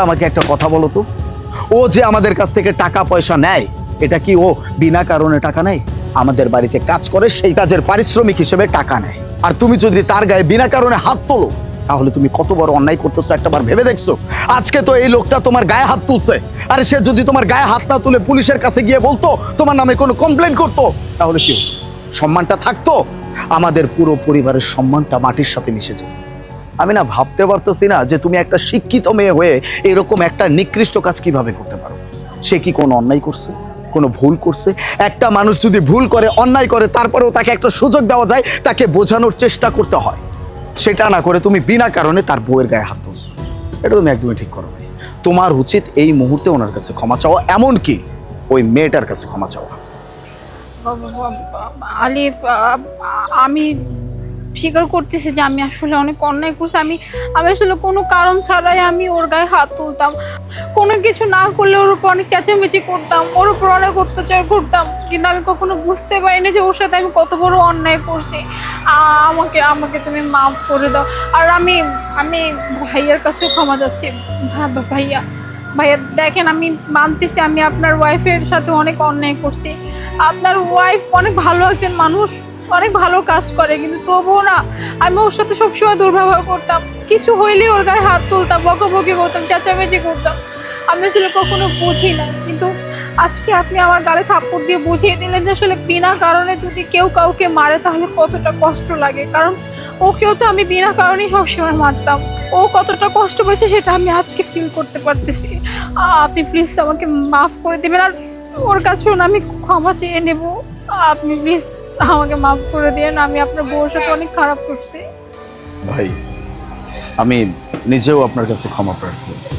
আমাকে একটা কথা বলো তো। ও যে আমাদের কাছ থেকে টাকা পয়সা নেয়, এটা কি ও বিনা কারণে টাকা নেয়? আমাদের বাড়িতে কাজ করে সেই কাজের পারিশ্রমিক হিসেবে টাকা নেয়। আর তুমি যদি তার গায়ে বিনা কারণে হাত তোলো, তাহলে তুমি কত বড় অন্যায় করতেছো একটাবার ভেবে দেখছ? আজকে তো এই লোকটা তোমার গায়ে হাত তুলছে। আর সে যদি তোমার গায়ে হাত না তুলে পুলিশের কাছে গিয়ে বলতো, তোমার নামে কোনো কমপ্লেন করতো, তাহলে কি সম্মানটা থাকতো? আমাদের পুরো পরিবারের সম্মানটা মাটির সাথে মিশে যেত। আমি না ভাবতে পারতেছি না যে তুমি একটা শিক্ষিত মেয়ে হয়ে এরকম একটা নিকৃষ্ট কাজ কীভাবে করতে পারো। সে কি কোনো অন্যায় করছে? কোনো ভুল করছে? একটা মানুষ যদি ভুল করে, অন্যায় করে, তারপরেও তাকে একটা সুযোগ দেওয়া যায়, তাকে বোঝানোর চেষ্টা করতে হয়। সেটা না করে তুমি বিনা কারণে তার বউয়ের গায়ে হাত তুলছো। এটা তুমি একদমই ঠিক করো। তোমার উচিত এই মুহূর্তে ওনার কাছে ক্ষমা চাওয়া এমন কি ওই মেয়েটার কাছে ক্ষমা চাওয়া। আলিফ আমি স্বীকার করতেছি যে আমি আসলে অনেক অন্যায় করছি। আমি আমি আসলে কোনো কারণ ছাড়াই আমি ওর গায়ে হাত তুলতাম। কোনো কিছু না করলে ওর উপর অনেক চেঁচামেচি করতাম, ওর উপর অনেক অত্যাচার করতাম। কিন্তু আমি কখনো বুঝতে পারিনি যে ওর সাথে আমি কত বড় অন্যায় করছি। আমাকে আমাকে তুমি মাফ করে দাও। আর আমি আমি ভাইয়ার কাছেও ক্ষমা যাচ্ছি ভা- ভাইয়া ভাইয়া দেখেন আমি মানতেছি, আমি আপনার ওয়াইফের সাথে অনেক অন্যায় করছি। আপনার ওয়াইফ অনেক ভালো একজন মানুষ। অনেক ভালো কাজ করে, কিন্তু তবুও না, আমি ওর সাথে সবসময় দুর্ব্যবহার করতাম। কিছু হইলেই ওর গায়ে হাত তুলতাম, বকাবকি করতাম, চেঁচামেচি করতাম। আমি আসলে কখনো বুঝি না, কিন্তু আজকে আপনি আমার গালে থাপ্পড় দিয়ে বুঝিয়ে দিলেন যে আসলে বিনা কারণে যদি কেউ কাউকে মারে তাহলে কতটা কষ্ট লাগে। কারণ ওকেও তো আমি বিনা কারণেই সবসময় মারতাম। ও কতটা কষ্ট পেয়েছে সেটা আমি আজকে ফিল করতে পারতেছি। আপনি প্লিজ আমাকে মাফ করে দেবেন, আর ওর কাছেও না আমি ক্ষমা চেয়ে নেব। আপনি প্লিজ আমাকে মাফ করে দিন আমি আপনার বউর সাথে অনেক খারাপ করছি। ভাই, আমি নিজেও আপনার কাছে ক্ষমা প্রার্থী।